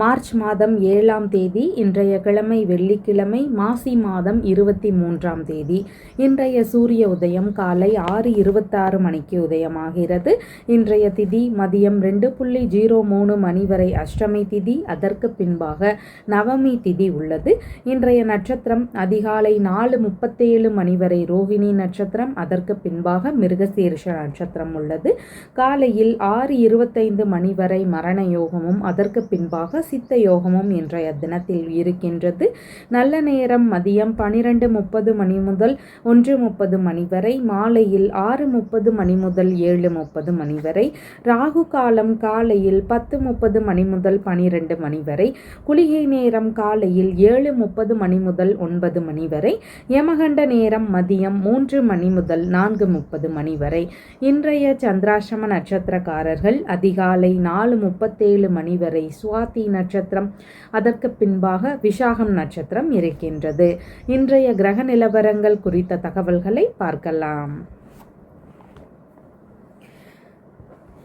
March மாதம் ஏழாம் தேதி இன்றைய கிழமை வெள்ளிக்கிழமை மாசி மாதம் இருபத்தி மூன்றாம் தேதி. இன்றைய சூரிய உதயம் காலை ஆறு இருபத்தாறு மணிக்கு உதயமாகிறது. இன்றைய திதி மதியம் ரெண்டு புள்ளி ஜீரோ மூணு மணி வரை அஷ்டமி திதி அதற்கு பின்பாக நவமி திதி உள்ளது. இன்றைய நட்சத்திரம் அதிகாலை நாலு முப்பத்தேழு மணி வரை ரோஹிணி நட்சத்திரம் அதற்கு பின்பாக மிருகசீர்ஷ நட்சத்திரம் உள்ளது. காலையில் ஆறு இருபத்தைந்து மணி வரை மரண யோகமும் அதற்கு பின்பாக சித்த யோகமும் இன்றைய தினத்தில் இருக்கின்றது. நல்ல நேரம் மதியம் பனிரெண்டு முப்பது மணி முதல் ஒன்று முப்பது மணி வரை மாலையில் ஆறு முப்பது மணி முதல் ஏழு முப்பது மணி வரை ராகு காலம் காலையில் பத்து முப்பது மணி முதல் பனிரெண்டு மணி வரை குளிகை நேரம் காலையில் ஏழு முப்பது மணி முதல் ஒன்பது மணி வரை யமகண்ட நேரம் மதியம் மூன்று மணி முதல் நான்கு முப்பது மணி வரை. இன்றைய சந்திராசிரம நட்சத்திரக்காரர்கள் அதிகாலை நாலு முப்பத்தேழு மணி வரை சுவாதி நட்சத்திரம். அதற்கு பின்பாக விஷாகம் நட்சத்திரம் இருக்கின்றது. இன்றைய கிரக நிலவரங்கள் குறித்த தகவல்களை பார்க்கலாம்.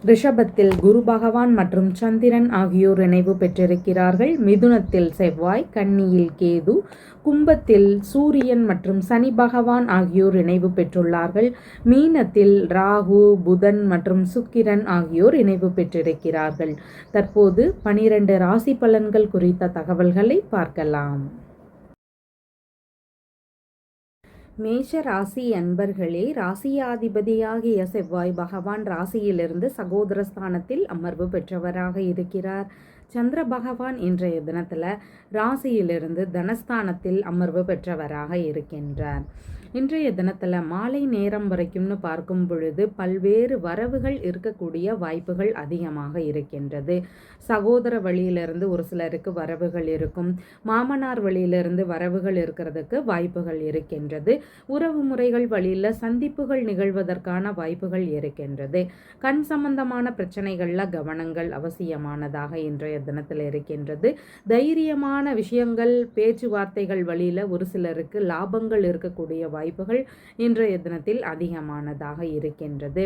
ரிஷபத்தில் குரு பகவான் மற்றும் சந்திரன் ஆகியோர் இணைவு பெற்றிருக்கிறார்கள். மிதுனத்தில் செவ்வாய் கன்னியில் கேது கும்பத்தில் சூரியன் மற்றும் சனி பகவான் ஆகியோர் இணைவு பெற்றுள்ளார்கள். மீனத்தில் ராகு புதன் மற்றும் சுக்கிரன் ஆகியோர் இணைவு பெற்றிருக்கிறார்கள். தற்போது பனிரெண்டு ராசி பலன்கள் குறித்த தகவல்களை பார்க்கலாம். மேஷ ராசி அன்பர்களே ராசியாதிபதியாகிய செவ்வாய் பகவான் ராசியிலிருந்து சகோதரஸ்தானத்தில் அமர்வு பெற்றவராக இருக்கிறார். சந்திர பகவான் இன்றைய தினத்தில் ராசியிலிருந்து தனஸ்தானத்தில் அமர்வு பெற்றவராக இருக்கின்றார். இன்றைய தினத்தில் மாலை நேரம் வரைக்கும்னு பார்க்கும் பொழுது பல்வேறு வரவுகள் இருக்கக்கூடிய வாய்ப்புகள் அதிகமாக இருக்கின்றது. சகோதர வழியிலிருந்து ஒரு சிலருக்கு வரவுகள் இருக்கும். மாமனார் வழியிலிருந்து வரவுகள் இருக்கிறதுக்கு வாய்ப்புகள் இருக்கின்றது. உறவு முறைகள் வழியில் சந்திப்புகள் நிகழ்வதற்கான வாய்ப்புகள் இருக்கின்றது. கண் சம்பந்தமான பிரச்சனைகளில் கவனங்கள் அவசியமானதாக இன்றைய தினத்தில் இருக்கின்றது. தைரியமான விஷயங்கள் பேச்சுவார்த்தைகள் வழியில் ஒரு சிலருக்கு லாபங்கள் இருக்கக்கூடிய வாய்ப்புகள் இன்றைய தினத்தில் அதிகமானதாக இருக்கின்றது.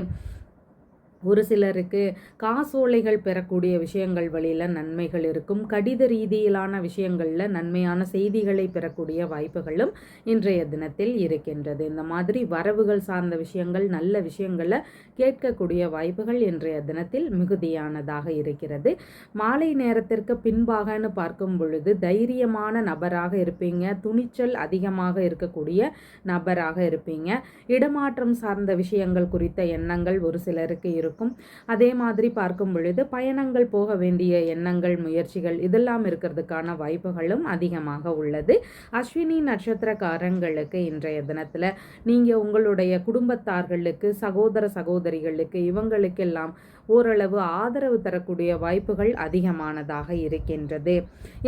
ஒரு சிலருக்கு காசோலைகள் பெறக்கூடிய விஷயங்கள் வழியில் நன்மைகள் இருக்கும். கடித ரீதியிலான விஷயங்களில் நன்மையான செய்திகளை பெறக்கூடிய வாய்ப்புகளும் இன்றைய தினத்தில் இருக்கின்றது. இந்த மாதிரி வரவுகள் சார்ந்த விஷயங்கள் நல்ல விஷயங்களை கேட்கக்கூடிய வாய்ப்புகள் இன்றைய தினத்தில் மிகுதியானதாக இருக்கிறது. மாலை நேரத்திற்கு பின்பாகன்னு பார்க்கும் பொழுது தைரியமான நபராக இருப்பீங்க. துணிச்சல் அதிகமாக இருக்கக்கூடிய நபராக இருப்பீங்க. இடமாற்றம் சார்ந்த விஷயங்கள் குறித்த எண்ணங்கள் ஒரு சிலருக்கு இருக்கும். இருக்கும். அதே மாதிரி பார்க்கும் பொழுது பயணங்கள் போக வேண்டிய எண்ணங்கள் முயற்சிகள் இதெல்லாம் இருக்கிறதுக்கான வாய்ப்புகளும் அதிகமாக உள்ளது. அஸ்வினி நட்சத்திரக்காரங்களுக்கு இன்றைய தினத்தில் நீங்கள் உங்களுடைய குடும்பத்தார்களுக்கு சகோதர சகோதரிகளுக்கு இவங்களுக்கெல்லாம் ஓரளவு ஆதரவு தரக்கூடிய வாய்ப்புகள் அதிகமானதாக இருக்கின்றது.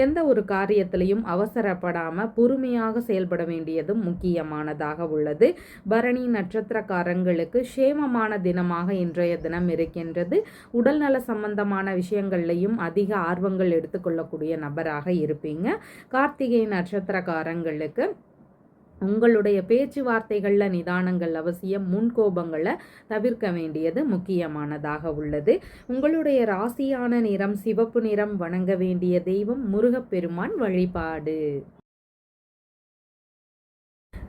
எந்த ஒரு காரியத்திலையும் அவசரப்படாமல் பொறுமையாக செயல்பட வேண்டியதும் முக்கியமானதாக உள்ளது. பரணி நட்சத்திரக்காரங்களுக்கு சேமமான தினமாக இன்றைய தினம் இருக்கின்றது. உடல்நல சம்பந்தமான விஷயங்கள்லையும் அதிக ஆர்வங்கள் எடுத்துக்கொள்ளக்கூடிய நபராக இருப்பீங்க. கார்த்திகை நட்சத்திரக்காரங்களுக்கு உங்களுடைய பேச்சுவார்த்தைகளில் நிதானங்கள் அவசியம் முன்கோபங்களை தவிர்க்க வேண்டியது முக்கியமானதாக உள்ளது. உங்களுடைய ராசியான நிறம் சிவப்பு நிறம் வணங்க வேண்டிய தெய்வம் முருகப்பெருமான் வழிபாடு.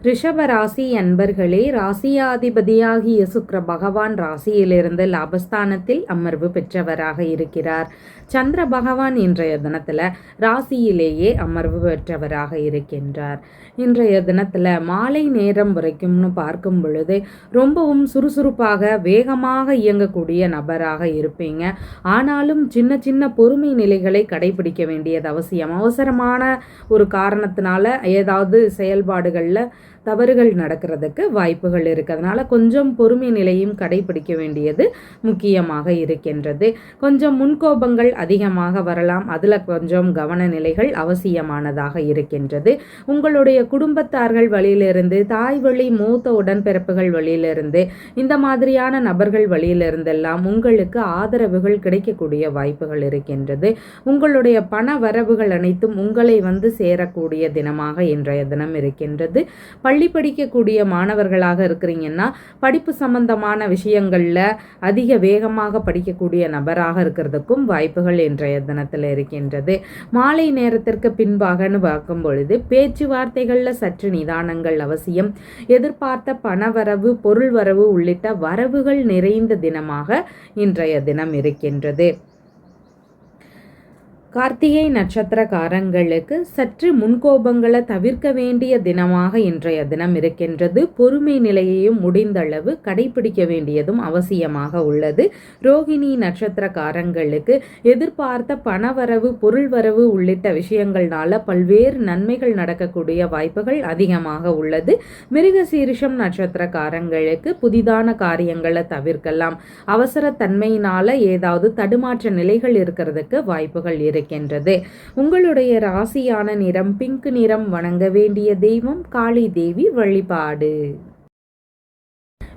ரிஷபராசி அன்பர்களே ராசியாதிபதியாகிய சுக்கர பகவான் ராசியிலிருந்து லாபஸ்தானத்தில் அமர்வு பெற்றவராக இருக்கிறார். சந்திர பகவான் இன்றைய தினத்தில் ராசியிலேயே அமர்வு பெற்றவராக இருக்கின்றார். இன்றைய தினத்தில் மாலை நேரம் வரைக்கும்னு பார்க்கும் பொழுது ரொம்பவும் சுறுசுறுப்பாக வேகமாக இயங்கக்கூடிய நபராக இருப்பீங்க. ஆனாலும் சின்ன சின்ன பொறுமை நிலைகளை கடைபிடிக்க வேண்டியது அவசியம். அவசரமான ஒரு காரணத்தினால ஏதாவது செயல்பாடுகளில் தவறுகள் நடக்கிறதுக்கு வாய்ப்புகள் இருக்குது அதனால் கொஞ்சம் பொறுமை நிலையும் கடைபிடிக்க வேண்டியது முக்கியமாக இருக்கின்றது. கொஞ்சம் முன்கோபங்கள் அதிகமாக வரலாம். அதில் கொஞ்சம் கவன நிலைகள் அவசியமானதாக இருக்கின்றது. உங்களுடைய குடும்பத்தார்கள் வழியிலிருந்து தாய் வழி மூத்த உடன்பிறப்புகள் வழியிலிருந்து இந்த மாதிரியான நபர்கள் வழியிலிருந்தெல்லாம் உங்களுக்கு ஆதரவுகள் கிடைக்கக்கூடிய வாய்ப்புகள் இருக்கின்றது. உங்களுடைய பண வரவுகள் அனைத்தும் உங்களை வந்து சேரக்கூடிய தினமாக இன்றைய தினம் இருக்கின்றது. பள்ளி பள்ளி படிக்கக்கூடிய மாணவர்களாக இருக்கிறீங்கன்னா படிப்பு சம்பந்தமான விஷயங்களில் அதிக வேகமாக படிக்கக்கூடிய நபராக இருக்கிறதுக்கும் வாய்ப்புகள் இன்றைய தினத்தில் இருக்கின்றது. மாலை நேரத்திற்கு பின்பாகன்னு பார்க்கும் பொழுது பேச்சுவார்த்தைகளில் சற்று நிதானங்கள் அவசியம். எதிர்பார்த்த பணவரவு பொருள் வரவு உள்ளிட்ட வரவுகள் நிறைந்த தினமாக இன்றைய தினம் இருக்கின்றது. கார்த்திகை நட்சத்திரக்காரங்களுக்கு சற்று முன்கோபங்களை தவிர்க்க வேண்டிய தினமாக இன்றைய தினம் இருக்கின்றது. பொறுமை நிலையையும் முடிந்தளவு கடைபிடிக்க வேண்டியதும் அவசியமாக உள்ளது. ரோகிணி நட்சத்திரக்காரங்களுக்கு எதிர்பார்த்த பணவரவு பொருள் வரவு உள்ளிட்ட விஷயங்கள்னால பல்வேறு நன்மைகள் நடக்கக்கூடிய வாய்ப்புகள் அதிகமாக உள்ளது. மிருகசீரிஷம் நட்சத்திரக்காரங்களுக்கு புதிதான காரியங்களை தவிர்க்கலாம். அவசர தன்மையினால ஏதாவது தடுமாற்ற நிலைகள் இருக்கிறதுக்கு வாய்ப்புகள் இருக்கு. இருக்கின்றது. உங்களுடைய ராசியான நிறம் பிங்க் நிறம் வணங்க வேண்டிய தெய்வம் காளி தேவி வழிபாடு.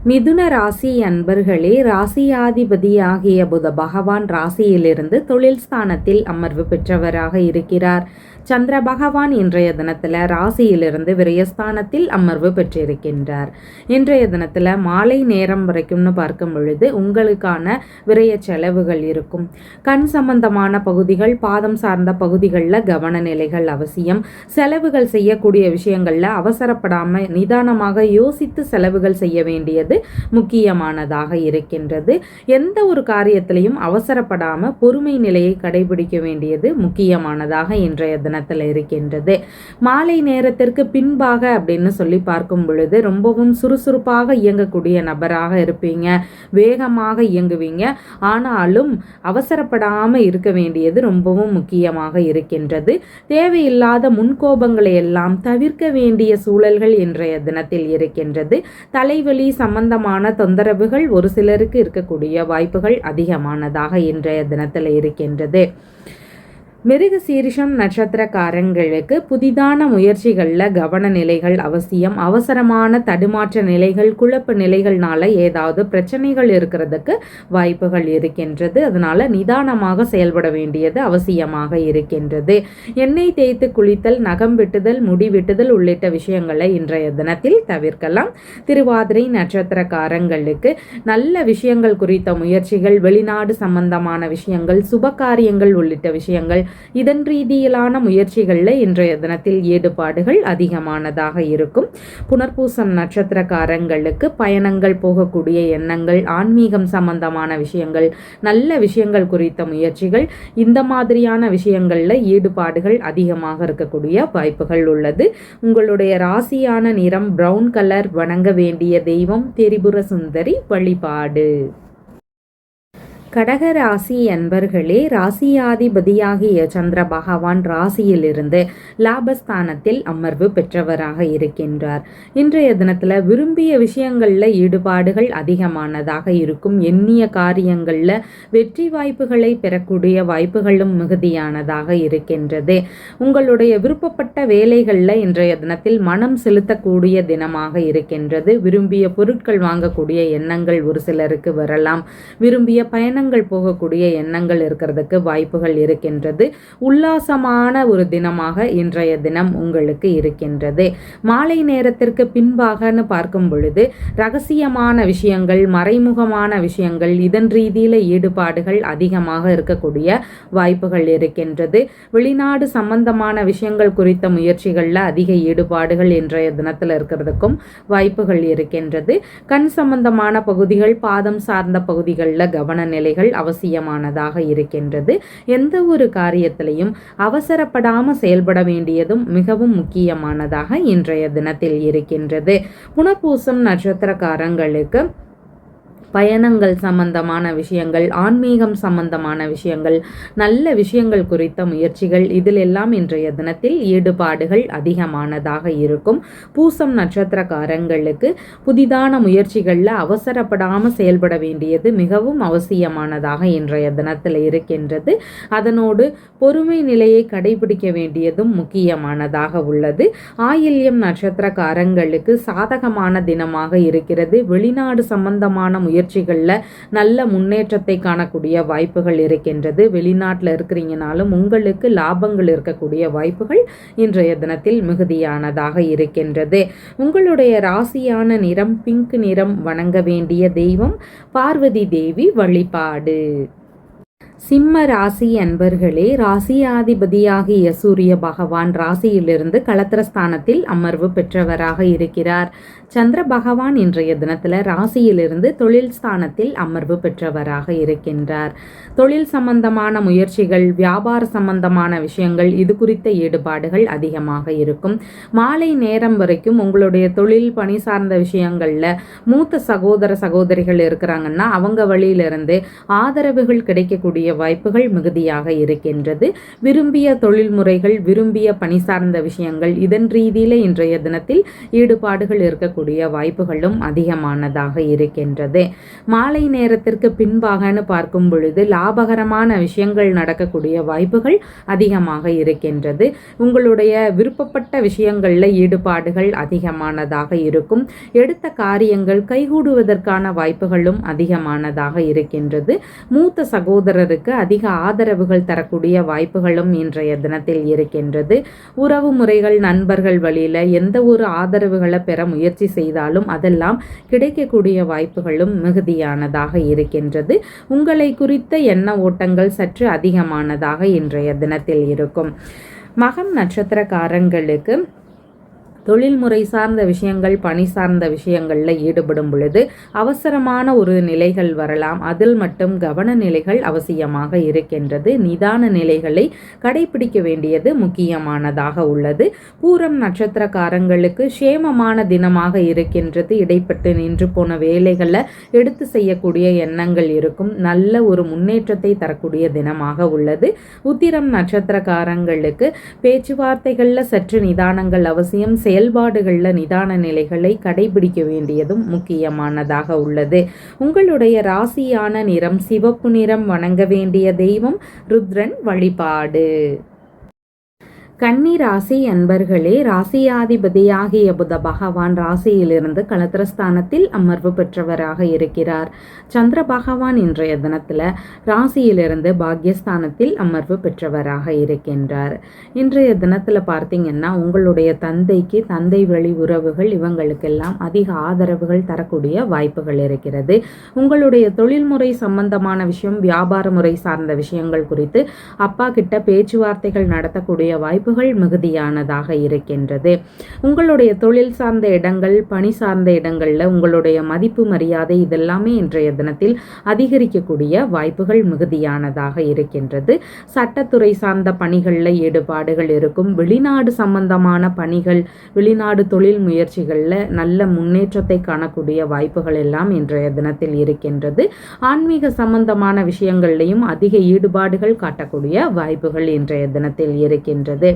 மிதுன ராசி அன்பர்களே ராசியாதிபதியாகிய புத பகவான் ராசியிலிருந்து தொழில் ஸ்தானத்தில் அமர்வு பெற்றவராக இருக்கிறார். சந்திர பகவான் இன்றைய தினத்தில் ராசியிலிருந்து விரயஸ்தானத்தில் அமர்வு பெற்றிருக்கின்றார். இன்றைய தினத்தில் மாலை நேரம் வரைக்கும்னு பார்க்கும் பொழுது உங்களுக்கான விரய செலவுகள் இருக்கும். கண் சம்பந்தமான பகுதிகள் பாதம் சார்ந்த பகுதிகளில் கவன நிலைகள் அவசியம். செலவுகள் செய்யக்கூடிய விஷயங்களில் அவசரப்படாமல் நிதானமாக யோசித்து செலவுகள் செய்ய வேண்டியது முக்கியமானதாக இருக்கின்றது. எந்த ஒரு காரியத்திலையும் அவசரப்படாமல் பொறுமை நிலையை கடைபிடிக்க வேண்டியது முக்கியமானதாக இன்றைய தினம் ஸ்தானத்தில் இருக்கின்றது. மாலை நேரத்திற்கு பின்பாக அப்படின்னு சொல்லி பார்க்கும் பொழுது ரொம்பவும் சுறுசுறுப்பாக இயங்கக்கூடிய நபராக இருப்பீங்க. வேகமாக இயங்குவீங்க. ஆனாலும் அவசரப்படாமல் இருக்க வேண்டியது ரொம்பவும் முக்கியமாக இருக்கின்றது. தேவையில்லாத முன்கோபங்களை எல்லாம் தவிர்க்க வேண்டிய சூழல்கள் இன்றைய தினத்தில் இருக்கின்றது. தலைவலி சம்பந்தமான தொந்தரவுகள் ஒரு சிலருக்கு இருக்கக்கூடிய வாய்ப்புகள் அதிகமானதாக இன்றைய தினத்தில் இருக்கின்றது. மிருக சீரிஷம் நட்சத்திரக்காரங்களுக்கு புதிதான முயற்சிகளில் கவன நிலைகள் அவசியம். அவசரமான தடுமாற்ற நிலைகள் குழப்ப நிலைகள்னால ஏதாவது பிரச்சனைகள் இருக்கிறதுக்கு வாய்ப்புகள் இருக்கின்றது. அதனால நிதானமாக செயல்பட வேண்டியது அவசியமாக இருக்கின்றது. எண்ணெய் தேய்த்து குளித்தல் நகம் வெட்டுதல் முடி வெட்டுதல் உள்ளிட்ட விஷயங்களை இன்றைய தினத்தில் தவிர்க்கலாம். திருவாதிரை நட்சத்திரக்காரங்களுக்கு நல்ல விஷயங்கள் குறித்த முயற்சிகள் வெளிநாடு சம்பந்தமான விஷயங்கள் சுபகாரியங்கள் உள்ளிட்ட விஷயங்கள் இதன் ரீதியிலான முயற்சிகளில் இன்றைய தினத்தில் ஈடுபாடுகள் அதிகமானதாக இருக்கும். புனர்பூசம் நட்சத்திரக்காரங்களுக்கு பயணங்கள் போகக்கூடிய எண்ணங்கள் ஆன்மீகம் சம்பந்தமான விஷயங்கள் நல்ல விஷயங்கள் குறித்த முயற்சிகள் இந்த மாதிரியான விஷயங்களில் ஈடுபாடுகள் அதிகமாக இருக்கக்கூடிய வாய்ப்புகள் உள்ளது. உங்களுடைய ராசியான நிறம் பிரவுன் கலர் வணங்க வேண்டிய தெய்வம் திரிபுர சுந்தரி வழிபாடு. கடக ராசி அன்பர்களே ராசியாதிபதியாகிய சந்திர பகவான் ராசியிலிருந்து லாபஸ்தானத்தில் அமர்வு பெற்றவராக இருக்கின்றார். இன்றைய தினத்தில் விரும்பிய விஷயங்களில் ஈடுபாடுகள் அதிகமானதாக இருக்கும். எண்ணிய காரியங்களில் வெற்றி வாய்ப்புகளை பெறக்கூடிய வாய்ப்புகளும் மிகுதியானதாக இருக்கின்றது. உங்களுடைய விருப்பப்பட்ட வேலைகளில் இன்றைய தினத்தில் மனம் செலுத்தக்கூடிய தினமாக இருக்கின்றது. விரும்பிய பொருட்கள் வாங்கக்கூடிய எண்ணங்கள் ஒரு சிலருக்கு வரலாம். விரும்பிய பயணங்கள் எண்ணங்கள் போகக்கூடிய எண்ணங்கள் இருக்கிறதுக்கு வாய்ப்புகள் இருக்கின்றது. உல்லாசமான ஒரு தினமாக இன்றைய தினம் உங்களுக்கு இருக்கின்றது. மாலை நேரத்திற்கு பின்பாகனு பார்க்கும் பொழுது ரகசியமான விஷயங்கள் மறைமுகமான விஷயங்கள் இதன் ரீதியில் ஈடுபாடுகள் அதிகமாக இருக்கக்கூடிய வாய்ப்புகள் இருக்கின்றது. வெளிநாடு சம்பந்தமான விஷயங்கள் குறித்த முயற்சிகளில் அதிக ஈடுபாடுகள் இன்றைய தினத்தில் இருக்கிறதுக்கும் வாய்ப்புகள் இருக்கின்றது. கண் சம்பந்தமான பகுதிகள் பாதம் சார்ந்த பகுதிகளில் கவன நிலைகள் அவசியமானதாக இருக்கின்றது. எந்த ஒரு காரியத்திலையும் அவசரப்படாமல் செயல்பட வேண்டியதும் மிகவும் முக்கியமானதாக இன்றைய தினத்தில் இருக்கின்றது. புனர்பூசம் நட்சத்திரக்காரங்களுக்கு பயணங்கள் சம்பந்தமான விஷயங்கள் ஆன்மீகம் சம்பந்தமான விஷயங்கள் நல்ல விஷயங்கள் குறித்த முயற்சிகள் இதில் எல்லாம் இன்றைய தினத்தில் ஈடுபாடுகள் அதிகமானதாக இருக்கும். பூசம் நட்சத்திரக்காரங்களுக்கு புதிதான முயற்சிகளில் அவசரப்படாமல் செயல்பட வேண்டியது மிகவும் அவசியமானதாக இன்றைய தினத்தில் இருக்கின்றது. அதனோடு பொறுமை நிலையை கடைபிடிக்க வேண்டியதும் முக்கியமானதாக உள்ளது. ஆயில்யம் நட்சத்திரக்காரங்களுக்கு சாதகமான தினமாக இருக்கிறது. வெளிநாடு சம்பந்தமான முயற்சிகளில் நல்ல முன்னேற்றத்தை காணக்கூடிய வாய்ப்புகள் இருக்கின்றது. வெளிநாட்டில் இருக்கிறீங்கனாலும் உங்களுக்கு லாபங்கள் இருக்கக்கூடிய வாய்ப்புகள் இன்றைய தினத்தில் மிகுதியானதாக இருக்கின்றது. உங்களுடைய ராசியான நிறம் பிங்க் நிறம் வணங்க வேண்டிய தெய்வம் பார்வதி தேவி வழிபாடு. சிம்ம ராசி அன்பர்களே ராசியாதிபதியாகிய சூரிய பகவான் ராசியிலிருந்து களத்திரஸ்தானத்தில் அமர்வு பெற்றவராக இருக்கிறார். சந்திர பகவான் இன்றைய தினத்தில் ராசியிலிருந்து தொழில் ஸ்தானத்தில் அமர்வு பெற்றவராக இருக்கின்றார். தொழில் சம்பந்தமான முயற்சிகள் வியாபார சம்பந்தமான விஷயங்கள் இது குறித்த ஈடுபாடுகள் அதிகமாக இருக்கும். மாலை நேரம் வரைக்கும் உங்களுடைய தொழில் பணி சார்ந்த விஷயங்களில் மூத்த சகோதர சகோதரிகள் இருக்கிறாங்கன்னா அவங்க வழியிலிருந்து ஆதரவுகள் கிடைக்கக்கூடிய வாய்ப்புகள் மிகுதியாக இருக்கின்றது. விரும்பிய தொழில் முறைகள் விரும்பிய பணி சார்ந்த விஷயங்கள் இதன் ரீதியில் இன்றைய தினத்தில் ஈடுபாடுகள் இருக்க இருக்கக்கூடிய வாய்ப்புகளும் அதிகமானதாக இருக்கின்றது. மாலை நேரத்திற்கு பின்பாகனு பார்க்கும் பொழுது லாபகரமான விஷயங்கள் நடக்கக்கூடிய வாய்ப்புகள் அதிகமாக இருக்கின்றது. உங்களுடைய விருப்பப்பட்ட விஷயங்களில் ஈடுபாடுகள் அதிகமானதாக இருக்கும். எடுத்த காரியங்கள் கைகூடுவதற்கான வாய்ப்புகளும் அதிகமானதாக இருக்கின்றது. மூத்த சகோதரருக்கு அதிக ஆதரவுகள் தரக்கூடிய வாய்ப்புகளும் இன்றைய தினத்தில் இருக்கின்றது. உறவு முறைகள் நண்பர்கள் வழியில் எந்த ஒரு ஆதரவுகளை பெற முயற்சி முயற்சி செய்தாலும் அதெல்லாம் கிடைக்கக்கூடிய வாய்ப்புகளும் மிகுதியானதாக இருக்கின்றது. உங்களை குறித்த எண்ண ஓட்டங்கள் சற்று அதிகமானதாக இன்றைய தினத்தில் இருக்கும். மகம் நட்சத்திரக்காரங்களுக்கு தொழில்முறை சார்ந்த விஷயங்கள் பணி சார்ந்த விஷயங்களில் ஈடுபடும் பொழுது அவசரமான ஒரு நிலைகள் வரலாம். அதில் மட்டும் கவன நிலைகள் அவசியமாக இருக்கின்றது. நிதான நிலைகளை கடைபிடிக்க வேண்டியது முக்கியமானதாக உள்ளது. பூரம் நட்சத்திரக்காரங்களுக்கு சேமமான தினமாக இருக்கின்றது. இடைப்பட்டு நின்று போன வேலைகளை எடுத்து செய்யக்கூடிய எண்ணங்கள் இருக்கும். நல்ல ஒரு முன்னேற்றத்தை தரக்கூடிய தினமாக உள்ளது. உத்திரம் நட்சத்திரக்காரங்களுக்கு பேச்சுவார்த்தைகளில் சற்று நிதானங்கள் அவசியம். செயல் செயல்பாடுகளில் நிதான நிலைகளை கடைபிடிக்க வேண்டியதும் முக்கியமானதாக உள்ளது. உங்களுடைய ராசியான நிறம் சிவப்பு நிறம் வணங்க வேண்டிய தெய்வம் ருத்ரன் வழிபாடு. கன்னி ராசி அன்பர்களே ராசியாதிபதியாகிய புத பகவான் ராசியிலிருந்து கலத்திரஸ்தானத்தில் அமர்வு பெற்றவராக இருக்கிறார். சந்திர பகவான் இன்றைய தினத்தில் ராசியிலிருந்து பாக்யஸ்தானத்தில் அமர்வு பெற்றவராக இருக்கின்றார். இன்றைய தினத்தில் பார்த்தீங்கன்னா உங்களுடைய தந்தைக்கு தந்தை வழி உறவுகள் இவங்களுக்கெல்லாம் அதிக ஆதரவுகள் தரக்கூடிய வாய்ப்புகள் இருக்கிறது. உங்களுடைய தொழில்முறை சம்பந்தமான விஷயம் வியாபார முறை சார்ந்த விஷயங்கள் குறித்து அப்பா கிட்ட பேச்சுவார்த்தைகள் நடத்தக்கூடிய வாய்ப்பு வாய்ப்புகள் மிகுதியானதாக இருக்கின்றது. உங்களுடைய தொழில் சார்ந்த இடங்கள் பணி சார்ந்த இடங்களில் உங்களுடைய மதிப்பு மரியாதை இதெல்லாமே இன்றைய தினத்தில் அதிகரிக்கக்கூடிய வாய்ப்புகள் மிகுதியானதாக இருக்கின்றது. சட்டத்துறை சார்ந்த பணிகளில் ஈடுபாடுகள் இருக்கும். வெளிநாடு சம்பந்தமான பணிகள் வெளிநாடு தொழில் முயற்சிகளில் நல்ல முன்னேற்றத்தை காணக்கூடிய வாய்ப்புகள் எல்லாம் இன்றைய தினத்தில் இருக்கின்றது. ஆன்மீக சம்பந்தமான விஷயங்கள்லையும் அதிக ஈடுபாடுகள் காட்டக்கூடிய வாய்ப்புகள் இன்றைய தினத்தில் இருக்கின்றது.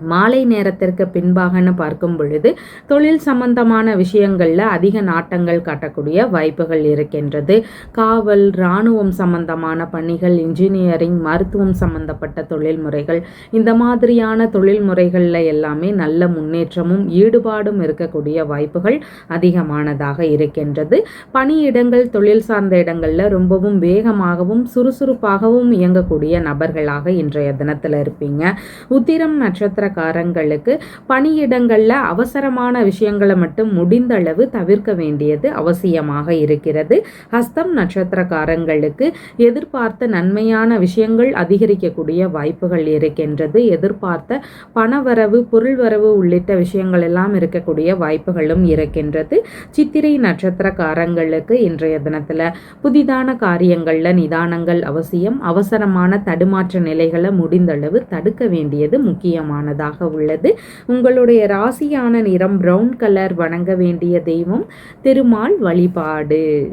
மாலை நேரத்திற்கு பின்பாகன்னு பார்க்கும் பொழுது தொழில் சம்பந்தமான விஷயங்களில் அதிக நாட்டங்கள் காட்டக்கூடிய வாய்ப்புகள் இருக்கின்றது. காவல் இராணுவம் சம்பந்தமான பணிகள் இன்ஜினியரிங் மருத்துவம் சம்பந்தப்பட்ட தொழில்முறைகள் இந்த மாதிரியான தொழில்முறைகளில் எல்லாமே நல்ல முன்னேற்றமும் ஈடுபாடும் இருக்கக்கூடிய வாய்ப்புகள் அதிகமானதாக இருக்கின்றது. பணியிடங்கள் தொழில் சார்ந்த இடங்களில் ரொம்பவும் வேகமாகவும் சுறுசுறுப்பாகவும் இயங்கக்கூடிய நபர்களாக இன்றைய தினத்தில் இருப்பீங்க. உத்திரம் நட்சத்திர நட்சத்திரக்காரங்களுக்கு பணியிடங்களில் அவசரமான விஷயங்களை மட்டும் முடிந்த அளவு தவிர்க்க வேண்டியது அவசியமாக இருக்கிறது. ஹஸ்தம் நட்சத்திரக்காரங்களுக்கு எதிர்பார்த்த நன்மையான விஷயங்கள் அதிகரிக்கக்கூடிய வாய்ப்புகள் இருக்கின்றது. எதிர்பார்த்த பணவரவு பொருள் வரவு உள்ளிட்ட விஷயங்கள் எல்லாம் இருக்கக்கூடிய வாய்ப்புகளும் இருக்கின்றது. சித்திரை நட்சத்திரக்காரங்களுக்கு இன்றைய தினத்தில் புதிதான காரியங்களில் நிதானங்கள் அவசியம். அவசரமான தடுமாற்ற நிலைகளை முடிந்தளவு தடுக்க வேண்டியது முக்கியமானது. அவசியமானதாக உள்ளது. உங்களுடைய ராசியான நிறம் பிரவுன் கலர் வணங்க வேண்டிய தெய்வம் திருமால் வழிபாடு.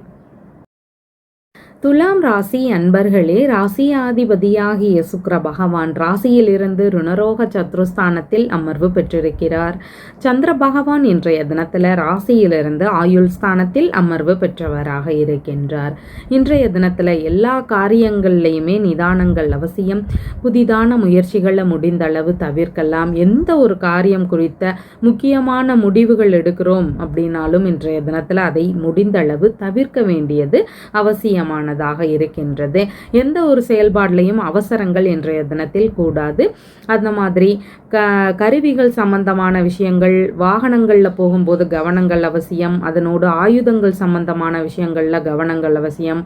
துலாம் ராசி அன்பர்களே ராசியாதிபதியாகிய சுக்கர பகவான் ராசியிலிருந்து ருணரோக சத்ருஸ்தானத்தில் அமர்வு பெற்றிருக்கிறார். சந்திர பகவான் இன்றைய தினத்தில் ராசியிலிருந்து ஆயுள் ஸ்தானத்தில் அமர்வு பெற்றவராக இருக்கின்றார். இன்றைய தினத்தில் எல்லா காரியங்கள்லையுமே நிதானங்கள் அவசியம். புதிதான முயற்சிகளை முடிந்த அளவு தவிர்க்கலாம். எந்த ஒரு காரியம் குறித்த முக்கியமான முடிவுகள் எடுக்கிறோம் அப்படின்னாலும் இன்றைய தினத்தில் அதை முடிந்தளவு தவிர்க்க வேண்டியது அவசியமான முக்கியமானதாக இருக்கின்றது. எந்த ஒரு செயல்பாடுலையும் அவசரங்கள் இன்றைய தினத்தில் கூடாது. அந்த மாதிரி க கருவிகள் சம்பந்தமான விஷயங்கள் வாகனங்களில் போகும்போது கவனங்கள் அவசியம். அதனோடு ஆயுதங்கள் சம்பந்தமான விஷயங்களில் கவனங்கள் அவசியம்.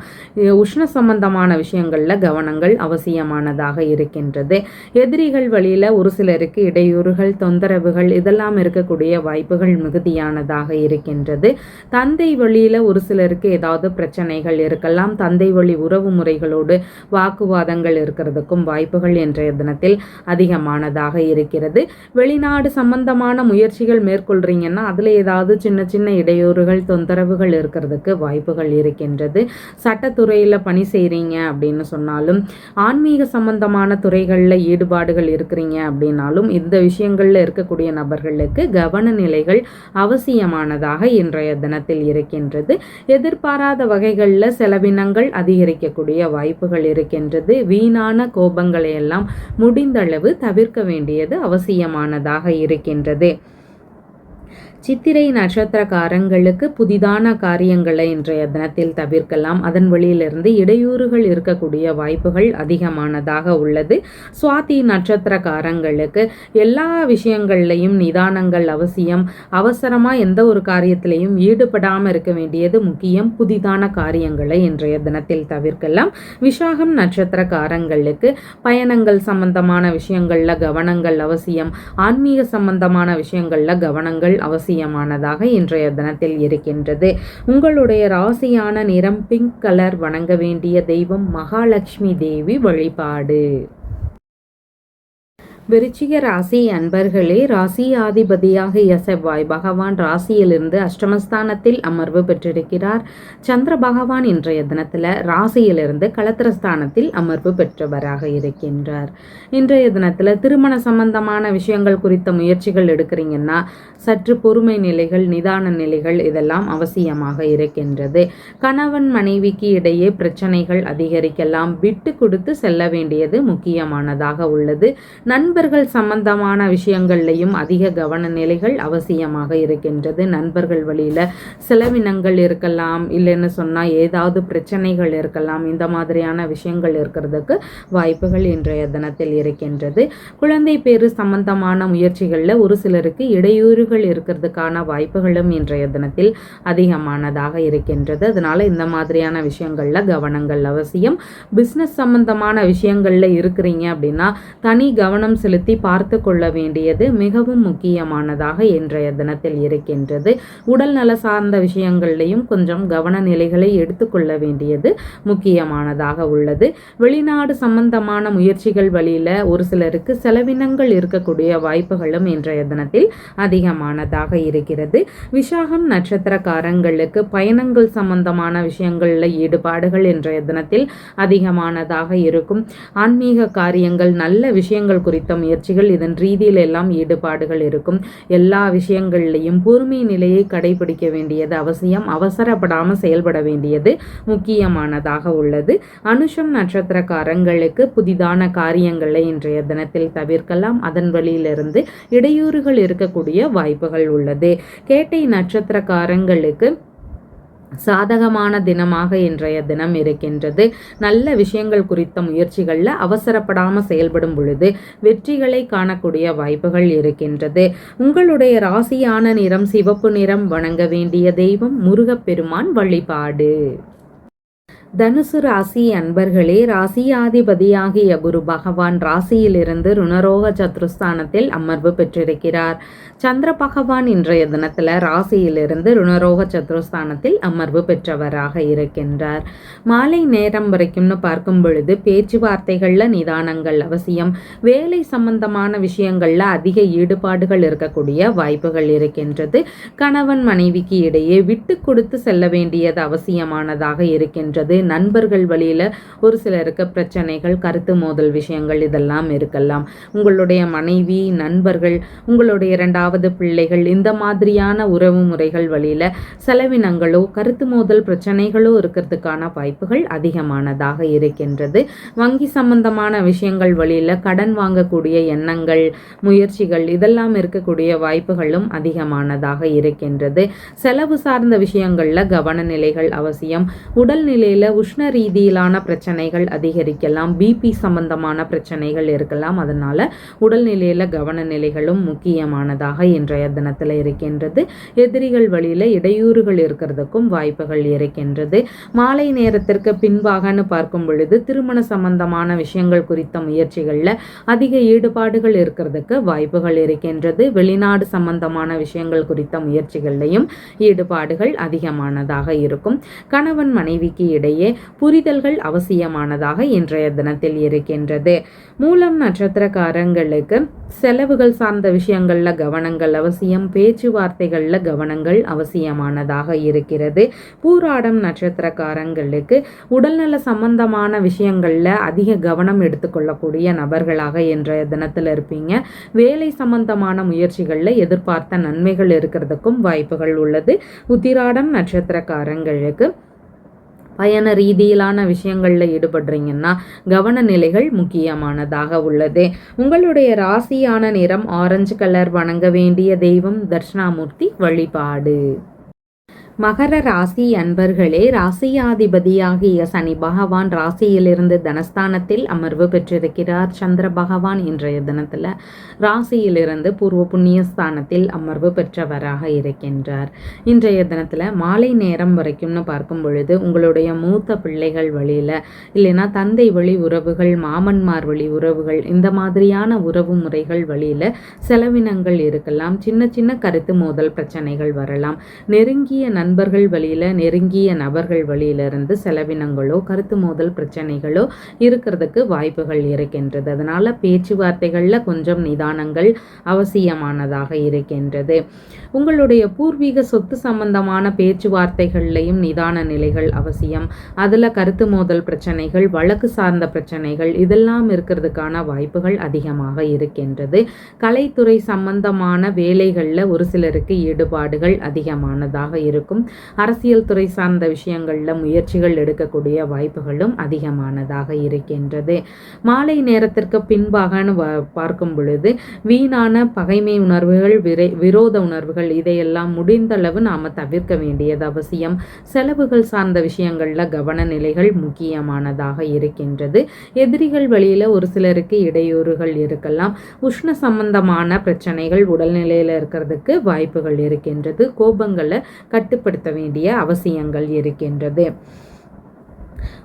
உஷ்ண சம்பந்தமான விஷயங்களில் கவனங்கள் அவசியமானதாக இருக்கின்றது. எதிரிகள் வழியில் ஒரு சிலருக்கு இடையூறுகள் தொந்தரவுகள் இதெல்லாம் இருக்கக்கூடிய வாய்ப்புகள் மிகுதியானதாக இருக்கின்றது. தந்தை வழியில் ஒரு சிலருக்கு ஏதாவது பிரச்சனைகள் இருக்கலாம். தந்தை தந்தை வழி உறவு முறைகளோடு வாக்குவாதங்கள் இருக்கிறதுக்கும் வாய்ப்புகள் இன்றைய தினத்தில் அதிகமானதாக இருக்கிறது. வெளிநாடு சம்பந்தமான முயற்சிகள் மேற்கொள்றீங்கன்னா அதில் ஏதாவது சின்ன சின்ன இடையூறுகள் தொந்தரவுகள் இருக்கிறதுக்கு வாய்ப்புகள் இருக்கின்றது. சட்டத்துறையில் பணி செய்கிறீங்க அப்படின்னு சொன்னாலும் ஆன்மீக சம்பந்தமான துறைகளில் ஈடுபாடுகள் இருக்கிறீங்க அப்படின்னாலும் இந்த விஷயங்களில் இருக்கக்கூடிய நபர்களுக்கு கவன நிலைகள் அவசியமானதாக இன்றைய தினத்தில் இருக்கின்றது. எதிர்பாராத வகைகளில் செலவினங்கள் கோபங்கள் அதிகரிக்கக்கூடிய வாய்ப்புகள் இருக்கின்றது. வீணான கோபங்களையெல்லாம் முடிந்தளவு தவிர்க்க வேண்டியது அவசியமானதாக இருக்கின்றது. சித்திரை நட்சத்திரக்காரங்களுக்கு புதிதான காரியங்களை இன்றைய தினத்தில் தவிர்க்கலாம். அதன் வழியிலிருந்து இடையூறுகள் இருக்கக்கூடிய வாய்ப்புகள் அதிகமானதாக உள்ளது. சுவாதி நட்சத்திரக்காரங்களுக்கு எல்லா விஷயங்கள்லையும் நிதானங்கள் அவசியம். அவசரமாக எந்த ஒரு காரியத்திலையும் ஈடுபடாமல் இருக்க வேண்டியது முக்கியம். புதிதான காரியங்களை இன்றைய தினத்தில் தவிர்க்கலாம். விசாகம் நட்சத்திரக்காரங்களுக்கு பயணங்கள் சம்பந்தமான விஷயங்களில் கவனங்கள் அவசியம். ஆன்மீக சம்பந்தமான விஷயங்களில் கவனங்கள் அவசியம். அவசியமானதாக இன்றைய தினத்தில் இருக்கின்றது. உங்களுடைய ராசியான நிறம் பிங்க் கலர் வணங்க வேண்டிய தெய்வம் மகாலட்சுமி தேவி வழிபாடு. விருச்சிக ராசி அன்பர்களே ராசி ஆதிபதியாக செவ்வாய் பகவான் ராசியிலிருந்து அஷ்டமஸ்தானத்தில் அமர்வு பெற்றிருக்கிறார். சந்திர பகவான் இன்றைய தினத்தில் ராசியிலிருந்து களத்திரஸ்தானத்தில் அமர்வு பெற்றவராக இருக்கின்றார். இன்றைய தினத்தில் திருமண சம்பந்தமான விஷயங்கள் குறித்த முயற்சிகள் எடுக்கிறீங்கன்னா சற்று பொறுமை நிலைகள் நிதான நிலைகள் இதெல்லாம் அவசியமாக இருக்கின்றது. கணவன் மனைவிக்கு இடையே பிரச்சனைகள் அதிகரிக்கலாம். விட்டு கொடுத்து செல்ல வேண்டியது முக்கியமானதாக உள்ளது. நன் நண்பர்கள் சம்பந்தமான விஷயங்கள்லையும் அதிக கவன நிலைகள் அவசியமாக இருக்கின்றது. நண்பர்கள் வழியில் செலவினங்கள் இருக்கலாம் இல்லைன்னு சொன்னால் ஏதாவது பிரச்சனைகள் இருக்கலாம் இந்த மாதிரியான விஷயங்கள் இருக்கிறதுக்கு வாய்ப்புகள் இன்றைய தினத்தில் இருக்கின்றது. குழந்தை பேரு சம்பந்தமான முயற்சிகளில் ஒரு சிலருக்கு இடையூறுகள் இருக்கிறதுக்கான வாய்ப்புகளும் இன்றைய தினத்தில் அதிகமானதாக இருக்கின்றது. அதனால் இந்த மாதிரியான விஷயங்களில் கவனங்கள் அவசியம். பிஸ்னஸ் சம்பந்தமான விஷயங்களில் இருக்கிறீங்க அப்படின்னா தனி கவனம் செலுத்தி பார்த்து கொள்ள வேண்டியது மிகவும் முக்கியமானதாக இன்றைய தினத்தில் இருக்கின்றது. உடல் நல சார்ந்த விஷயங்கள்லையும் கொஞ்சம் கவன நிலைகளை எடுத்துக்கொள்ள வேண்டியது முக்கியமானதாக உள்ளது. வெளிநாடு சம்பந்தமான முயற்சிகள் வழியில் ஒரு சிலருக்கு செலவினங்கள் இருக்கக்கூடிய வாய்ப்புகளும் இன்றைய தினத்தில் அதிகமானதாக இருக்கிறது. விசாகம் நட்சத்திரக்காரங்களுக்கு பயணங்கள் சம்பந்தமான விஷயங்களில் ஈடுபாடுகள் இன்றைய தினத்தில் அதிகமானதாக இருக்கும். ஆன்மீக காரியங்கள் நல்ல விஷயங்கள் குறித்த முயற்சிகள் இதன் ரீதியில் எல்லாம் ஈடுபாடுகள் இருக்கும். எல்லா விஷயங்கள்லையும் பொறுமை நிலையை கடைபிடிக்க வேண்டியது அவசியம். அவசரப்படாமல் செயல்பட வேண்டியது முக்கியமானதாக உள்ளது. அனுஷம் நட்சத்திரக்காரங்களுக்கு புதிதான காரியங்களை இன்றைய தினத்தில் தவிர்க்கலாம். அதன் வழியிலிருந்து இடையூறுகள் இருக்கக்கூடிய வாய்ப்புகள் உள்ளது. கேட்டை நட்சத்திரக்காரங்களுக்கு சாதகமான தினமாக இன்றைய தினம் இருக்கின்றது. நல்ல விஷயங்கள் குறித்த முயற்சிகளில் அவசரப்படாமல் செயல்படும் பொழுது வெற்றிகளை காணக்கூடிய வாய்ப்புகள் இருக்கின்றது. உங்களுடைய ராசியான நிறம் சிவப்பு நிறம் வணங்க வேண்டிய தெய்வம் முருகப்பெருமான் வழிபாடு. தனுசு ராசி அன்பர்களே ராசியாதிபதியாகிய குரு பகவான் ராசியிலிருந்து ருணரோக சத்ருஸ்தானத்தில் அமர்வு பெற்றிருக்கிறார். சந்திர பகவான் இன்றைய தினத்தில் ராசியிலிருந்து ருணரோக சத்ருஸ்தானத்தில் அமர்வு பெற்றவராக இருக்கின்றார். மாலை நேரம் வரைக்கும்னு பார்க்கும் பொழுது பேச்சுவார்த்தைகளில் நிதானங்கள் அவசியம். வேலை சம்பந்தமான விஷயங்களில் அதிக ஈடுபாடுகள் இருக்கக்கூடிய வாய்ப்புகள் இருக்கின்றது. கணவன் மனைவிக்கு இடையே விட்டு கொடுத்து செல்ல வேண்டியது அவசியமானதாக இருக்கின்றது. நண்பர்கள் வழியில் ஒரு சிலருக்கு பிரச்சனைகள் கருத்து மோதல் விஷயங்கள் இதெல்லாம் இருக்கலாம். உங்களுடைய மனைவி நண்பர்கள் உங்களுடைய இரண்டாவது பிள்ளைகள் இந்த மாதிரியான உறவு முறைகள் வழியில் செலவினங்களோ கருத்து மோதல் பிரச்சனைகளோ இருக்கிறதுக்கான வாய்ப்புகள் அதிகமானதாக இருக்கின்றது. வங்கி சம்பந்தமான விஷயங்கள் வழியில் கடன் வாங்கக்கூடிய எண்ணங்கள் முயற்சிகள் இதெல்லாம் இருக்கக்கூடிய வாய்ப்புகளும் அதிகமானதாக இருக்கின்றது. செலவு சார்ந்த விஷயங்களில் கவன நிலைகள் அவசியம். உடல் நிலையில் உஷ்ண ரீதியிலான பிரச்சனைகள் அதிகரிக்கலாம் பிபி சம்பந்தமான பிரச்சனைகள் இருக்கலாம். அதனால உடல்நிலையில் கவன நிலைகளும் முக்கியமானதாக இன்றைய தினத்தில் இருக்கின்றது. எதிரிகள் வழியில் இடையூறுகள் இருக்கிறதுக்கும் வாய்ப்புகள் இருக்கின்றது. மாலை நேரத்திற்கு பின்பாகன்னு பார்க்கும் பொழுது திருமண சம்பந்தமான விஷயங்கள் குறித்த முயற்சிகளில் அதிக ஈடுபாடுகள் இருக்கிறதுக்கு வாய்ப்புகள் இருக்கின்றது. வெளிநாடு சம்பந்தமான விஷயங்கள் குறித்த முயற்சிகள்லையும் ஈடுபாடுகள் அதிகமானதாக இருக்கும். கணவன் மனைவிக்கு இடையே புரிதல்கள் அவசியமானதாக இன்றைய தினத்தில் இருக்கின்றது. மூலம் நட்சத்திரக்காரங்களுக்கு செலவுகள் சார்ந்த விஷயங்களில் கவனங்கள் அவசியம் பேச்சுவார்த்தைகளில் கவனங்கள் அவசியமானதாக இருக்கிறது. பூராடம் நட்சத்திரக்காரங்களுக்கு உடல்நல சம்பந்தமான விஷயங்களில் அதிக கவனம் எடுத்துக்கொள்ளக்கூடிய நபர்களாக இன்றைய தினத்தில் இருப்பீங்க. வேலை சம்பந்தமான முயற்சிகளில் எதிர்பார்த்த நன்மைகள் இருக்கிறதுக்கும் வாய்ப்புகள் உள்ளது. உத்திராடம் நட்சத்திரக்காரங்களுக்கு பயண ரீதியிலான விஷயங்களில் ஈடுபடுறீங்கன்னா கவன நிலைகள் முக்கியமானதாக உள்ளது. உங்களுடைய ராசியான நிறம் ஆரஞ்சு கலர் வணங்க வேண்டிய தெய்வம் தட்சிணாமூர்த்தி வழிபாடு. மகர ராசி அன்பர்களே ராசியாதிபதியாகிய சனி பகவான் ராசியிலிருந்து தனஸ்தானத்தில் அமர்வு பெற்றிருக்கிறார். சந்திர பகவான் இன்றைய தினத்தில் ராசியிலிருந்து பூர்வ புண்ணிய ஸ்தானத்தில் அமர்வு பெற்றவராக இருக்கின்றார். இன்றைய தினத்தில் மாலை நேரம் வரைக்கும்னு பார்க்கும் பொழுது உங்களுடைய மூத்த பிள்ளைகள் வழியில் இல்லைன்னா தந்தை வழி உறவுகள் மாமன்மார் வழி உறவுகள் இந்த மாதிரியான உறவு முறைகள் வழியில் செலவினங்கள் இருக்கலாம். சின்ன சின்ன கருத்து மோதல் பிரச்சனைகள் வரலாம். நெருங்கிய நண்பர்கள் வழியில் நெருங்கிய நபர்கள் வழியிலிருந்து செலவினங்களோ கருத்து மோதல் பிரச்சனைகளோ இருக்கிறதுக்கு வாய்ப்புகள் இருக்கின்றது. அதனால் பேச்சுவார்த்தைகளில் கொஞ்சம் நிதானங்கள் அவசியமானதாக இருக்கின்றது. உங்களுடைய பூர்வீக சொத்து சம்பந்தமான பேச்சுவார்த்தைகள்லையும் நிதான நிலைகள் அவசியம். அதில் கருத்து மோதல் பிரச்சனைகள் வழக்கு சார்ந்த பிரச்சனைகள் இதெல்லாம் இருக்கிறதுக்கான வாய்ப்புகள் அதிகமாக இருக்கின்றது. கலைத்துறை சம்பந்தமான வேலைகளில் ஒரு சிலருக்கு ஈடுபாடுகள் அதிகமானதாக இருக்கும். இருக்கும். அரசியல் துறை சார்ந்த விஷயங்களில் முயற்சிகள் எடுக்கக்கூடிய வாய்ப்புகளும் அதிகமானதாக இருக்கின்றது. மாலை நேரத்திற்கு பின்பாகனு பார்க்கும் பொழுது வீணான பகைமை உணர்வுகள் விரை விரோத உணர்வுகள் இதையெல்லாம் முடிந்தளவு நாம் தவிர்க்க வேண்டியது அவசியம். செலவுகள் சார்ந்த விஷயங்களில் கவன நிலைகள் முக்கியமானதாக இருக்கின்றது. எதிரிகள் வழியில் ஒரு சிலருக்கு இடையூறுகள் இருக்கலாம். உஷ்ண சம்பந்தமான பிரச்சனைகள் உடல்நிலையில் இருக்கிறதுக்கு வாய்ப்புகள் இருக்கின்றது. கோபங்களை கட்டு கட்டுப்படுத்த வேண்டிய அவசியங்கள் இருக்கின்றது.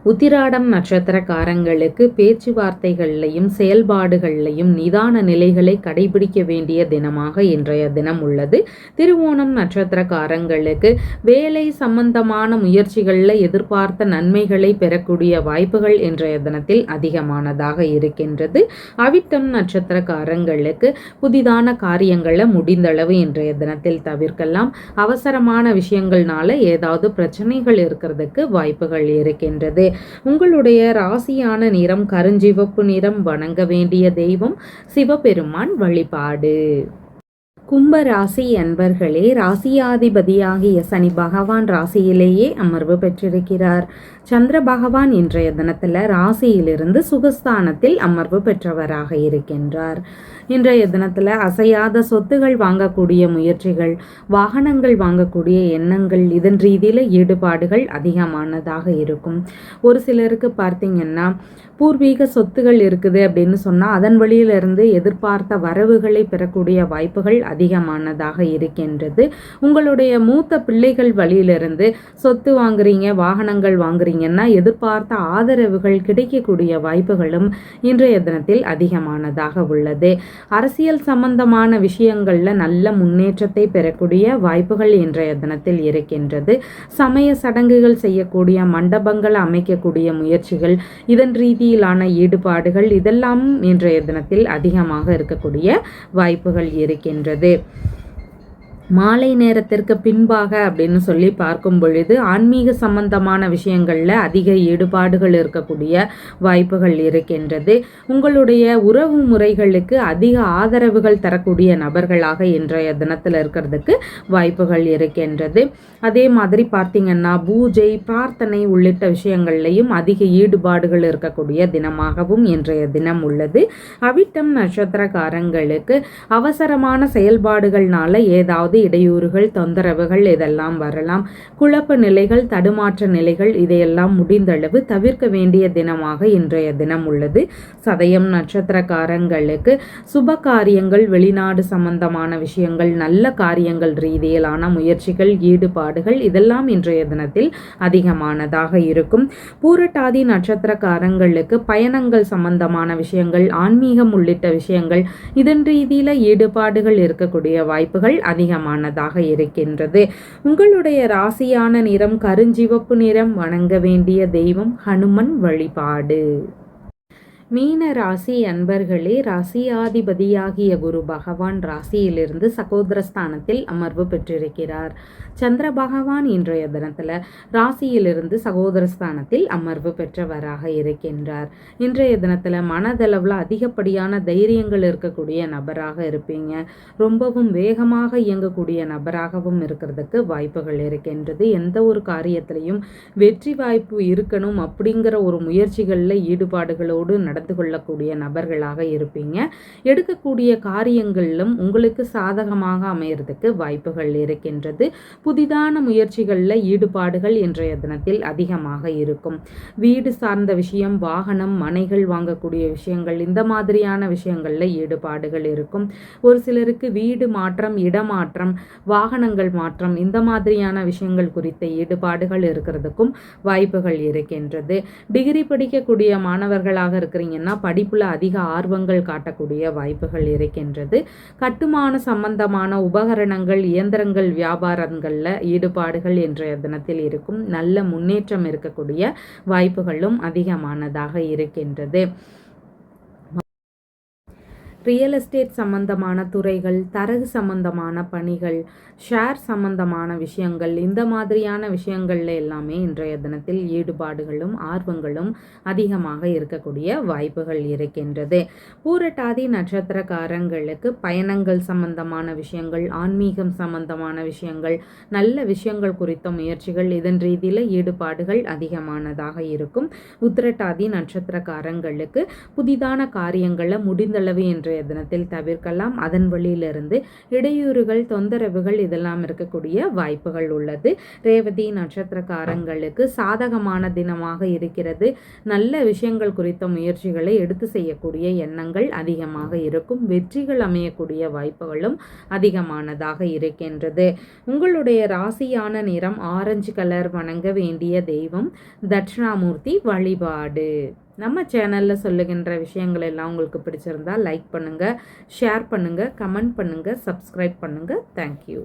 உத்திராடம் நட்சத்திரக்காரங்களுக்கு பேச்சுவார்த்தைகள்லையும் செயல்பாடுகள்லையும் நிதான நிலைகளை கடைபிடிக்க வேண்டிய தினமாக இன்றைய தினம் உள்ளது. திருவோணம் நட்சத்திரக்காரங்களுக்கு வேலை சம்பந்தமான முயற்சிகளில் எதிர்பார்த்த நன்மைகளை பெறக்கூடிய வாய்ப்புகள் இன்றைய தினத்தில் அதிகமானதாக இருக்கின்றது. அவிட்டம் நட்சத்திரக்காரங்களுக்கு புதிதான காரியங்களை முடிந்தளவு இன்றைய தினத்தில் தவிர்க்கலாம். அவசரமான விஷயங்கள்னால ஏதாவது பிரச்சனைகள் இருக்கிறதுக்கு வாய்ப்புகள் இருக்கின்றது. உங்களுடைய ராசியான நிறம் கருஞ்சிவப்பு நிறம் வணங்க வேண்டிய தெய்வம் சிவபெருமான் வழிபாடு. கும்ப ராசி அன்பர்களே ராசியாதிபதியாகிய சனி பகவான் ராசியிலேயே அமர்வு பெற்றிருக்கிறார். சந்திர பகவான் இன்றைய தினத்தில் ராசியிலிருந்து சுகஸ்தானத்தில் அமர்வு பெற்றவராக இருக்கின்றார். இன்றைய தினத்தில் அசையாத சொத்துகள் வாங்கக்கூடிய முயற்சிகள் வாகனங்கள் வாங்கக்கூடிய எண்ணங்கள் இதன் ரீதியில் ஈடுபாடுகள் அதிகமானதாக இருக்கும். ஒரு சிலருக்கு பார்த்தீங்கன்னா பூர்வீக சொத்துகள் இருக்குது அப்படின்னு சொன்னால் அதன் வழியிலிருந்து எதிர்பார்த்த வரவுகளை பெறக்கூடிய வாய்ப்புகள் அதிக அதிகமானதாக இருக்கின்றது. உங்களுடைய மூத்த பிள்ளைகள் வழியிலிருந்து சொத்து வாங்குறீங்க வாகனங்கள் வாங்குறீங்கன்னா எதிர்பார்த்த ஆதரவுகள் கிடைக்கக்கூடிய வாய்ப்புகளும் இன்றைய தினத்தில் அதிகமானதாக உள்ளது. அரசியல் சம்பந்தமான விஷயங்களில் நல்ல முன்னேற்றத்தை பெறக்கூடிய வாய்ப்புகள் இன்றைய தினத்தில் இருக்கின்றது. சமய சடங்குகள் செய்யக்கூடிய மண்டபங்கள் அமைக்கக்கூடிய முயற்சிகள் இதன் ரீதியிலான ஈடுபாடுகள் இதெல்லாம் இன்றைய தினத்தில் அதிகமாக இருக்கக்கூடிய வாய்ப்புகள் இருக்கின்றது. இருக்கிறது மாலை நேரத்திற்கு பின்பாக அப்படின்னு சொல்லி பார்க்கும் பொழுது ஆன்மீக சம்பந்தமான விஷயங்களில் அதிக ஈடுபாடுகள் இருக்கக்கூடிய வாய்ப்புகள் இருக்கின்றது. உங்களுடைய உறவு முறைகளுக்கு அதிக ஆதரவுகள் தரக்கூடிய நபர்களாக இன்றைய தினத்தில் இருக்கிறதுக்கு வாய்ப்புகள் இருக்கின்றது. அதே மாதிரி பார்த்திங்கன்னா பூஜை பிரார்த்தனை உள்ளிட்ட விஷயங்கள்லையும் அதிக ஈடுபாடுகள் இருக்கக்கூடிய தினமாகவும் இன்றைய தினம் உள்ளது. அவிட்டம் நட்சத்திரக்காரங்களுக்கு அவசரமான செயல்பாடுகள்னால ஏதாவது இடையூறுகள் தொந்தரவுகள் இதெல்லாம் வரலாம். குழப்ப நிலைகள் தடுமாற்ற நிலைகள் இதையெல்லாம் முடிந்தளவு தவிர்க்க வேண்டிய தினமாக இன்றைய தினம் உள்ளது. சதயம் நட்சத்திரக்காரங்களுக்கு சுப காரியங்கள் வெளிநாடு சம்பந்தமான விஷயங்கள் நல்ல காரியங்கள் ரீதியிலான முயற்சிகள் ஈடுபாடுகள் இதெல்லாம் இன்றைய தினத்தில் அதிகமானதாக இருக்கும். பூரட்டாதி நட்சத்திரக்காரங்களுக்கு பயணங்கள் சம்பந்தமான விஷயங்கள் ஆன்மீகம் உள்ளிட்ட விஷயங்கள் இதன் ரீதியில ஈடுபாடுகள் இருக்கக்கூடிய வாய்ப்புகள் அதிகமாக அதிகமானதாக இருக்கின்றது. உங்களுடைய ராசியான நிறம் கருஞ்சிவப்பு நிறம். வணங்க வேண்டிய தெய்வம் ஹனுமன் வழிபாடு. மீன ராசி அன்பர்களே ராசியாதிபதியாகிய குரு பகவான் ராசியிலிருந்து சகோதரஸ்தானத்தில் அமர்வு பெற்றிருக்கிறார். சந்திர பகவான் இன்றைய தினத்தில் ராசியிலிருந்து சகோதரஸ்தானத்தில் அமர்வு பெற்றவராக இருக்கின்றார். இன்றைய தினத்தில் மனதளவில் அதிகப்படியான தைரியங்கள் இருக்கக்கூடிய நபராக இருப்பீங்க. ரொம்பவும் வேகமாக இயங்கக்கூடிய நபராகவும் இருக்கிறதுக்கு வாய்ப்புகள் இருக்கின்றது. எந்த ஒரு காரியத்திலையும் வெற்றி வாய்ப்பு இருக்கணும் அப்படிங்கிற ஒரு முயற்சிகளில் ஈடுபாடுகளோடு நட நடந்து கொள்ளக்கூடிய நபர்களாக இருப்பீங்க. எடுக்கக்கூடிய காரியங்களிலும் உங்களுக்கு சாதகமாக அமையறதுக்கு வாய்ப்புகள் இருக்கின்றது. புதிதான முயற்சிகளில் ஈடுபாடுகள் இன்றைய தினத்தில் அதிகமாக இருக்கும். வீடு சார்ந்த விஷயம் வாகனம் மனைகள் வாங்கக்கூடிய விஷயங்கள் இந்த மாதிரியான விஷயங்களில் ஈடுபாடுகள் இருக்கும். ஒரு சிலருக்கு வீடு மாற்றம் இடமாற்றம் வாகனங்கள் மாற்றம் இந்த மாதிரியான விஷயங்கள் குறித்த ஈடுபாடுகள் இருக்கிறதுக்கும் வாய்ப்புகள் இருக்கின்றது. டிகிரி படிக்கக்கூடிய மாணவர்களாக இருக்கிறீங்க பார்த்தீங்கன்னா படிப்பில் அதிக ஆர்வங்கள் காட்டக்கூடிய வாய்ப்புகள் இருக்கின்றது. கட்டுமான சம்பந்தமான உபகரணங்கள் இயந்திரங்கள் வியாபாரங்களில் ஈடுபாடுகள் இன்றைய தினத்தில் இருக்கும். நல்ல முன்னேற்றம் இருக்கக்கூடிய வாய்ப்புகளும் அதிகமானதாக இருக்கின்றது. ரியல் எஸ்டேட் சம்பந்தமான துறைகள் தரகு சம்பந்தமான பணிகள் ஷேர் சம்பந்தமான விஷயங்கள் இந்த மாதிரியான விஷயங்கள்ல எல்லாமே இன்றைய தினத்தில் ஈடுபாடுகளும் ஆர்வங்களும் அதிகமாக இருக்கக்கூடிய வாய்ப்புகள் இருக்கின்றது. பூரட்டாதி நட்சத்திரக்காரங்களுக்கு பயணங்கள் சம்பந்தமான விஷயங்கள் ஆன்மீகம் சம்பந்தமான விஷயங்கள் நல்ல விஷயங்கள் குறித்த முயற்சிகள் இதன் ரீதியில் ஈடுபாடுகள் அதிகமானதாக இருக்கும். உத்திரட்டாதி நட்சத்திரக்காரங்களுக்கு புதிதான காரியங்களை முடிந்தளவு இன்றைய தினத்தில் தவிர்க்கலாம். அதன் வழியிலிருந்து இடையூறுகள் தொந்தரவுகள் இதெல்லாம் இருக்கக்கூடிய வாய்ப்புகள் உள்ளது. ரேவதி நட்சத்திரக்காரங்களுக்கு சாதகமான தினமாக இருக்கிறது. நல்ல விஷயங்கள் குறித்த முயற்சிகளை எடுத்து செய்யக்கூடிய எண்ணங்கள் அதிகமாக இருக்கும். வெற்றிகள் அமையக்கூடிய வாய்ப்புகளும் அதிகமானதாக இருக்கின்றது. உங்களுடைய ராசியான நிறம் ஆரஞ்சு கலர் வணங்க வேண்டிய தெய்வம் தட்சிணாமூர்த்தி வழிபாடு. நம்ம சேனலில் சொல்லுகின்ற விஷயங்கள் எல்லாம் உங்களுக்கு பிடிச்சிருந்தா லைக் பண்ணுங்கள் ஷேர் பண்ணுங்கள் கமெண்ட் பண்ணுங்கள் சப்ஸ்கிரைப் பண்ணுங்கள் தேங்க்யூ